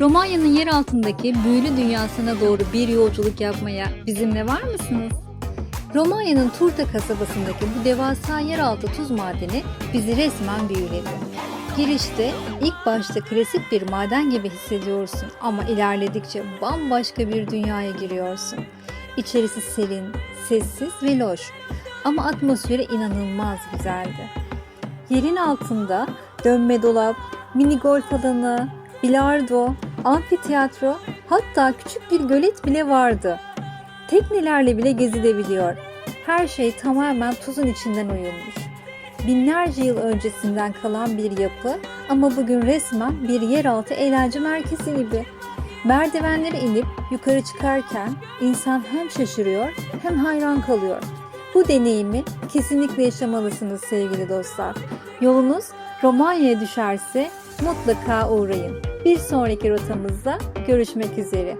Romanya'nın yer altındaki büyülü dünyasına doğru bir yolculuk yapmaya bizimle var mısınız? Romanya'nın Turta kasabasındaki bu devasa yeraltı tuz madeni bizi resmen büyüledi. Girişte ilk başta klasik bir maden gibi hissediyorsun ama ilerledikçe bambaşka bir dünyaya giriyorsun. İçerisi serin, sessiz ve loş ama atmosferi inanılmaz güzeldi. Yerin altında dönme dolap, mini golf alanı, bilardo, amfiteyatro hatta küçük bir gölet bile vardı. Teknelerle bile gezilebiliyor. Her şey tamamen tuzun içinden oyulmuş. Binlerce yıl öncesinden kalan bir yapı ama bugün resmen bir yeraltı eğlence merkezi gibi. Merdivenlere inip yukarı çıkarken insan hem şaşırıyor hem hayran kalıyor. Bu deneyimi kesinlikle yaşamalısınız sevgili dostlar. Yolunuz Romanya'ya düşerse mutlaka uğrayın. Bir sonraki rotamızda görüşmek üzere.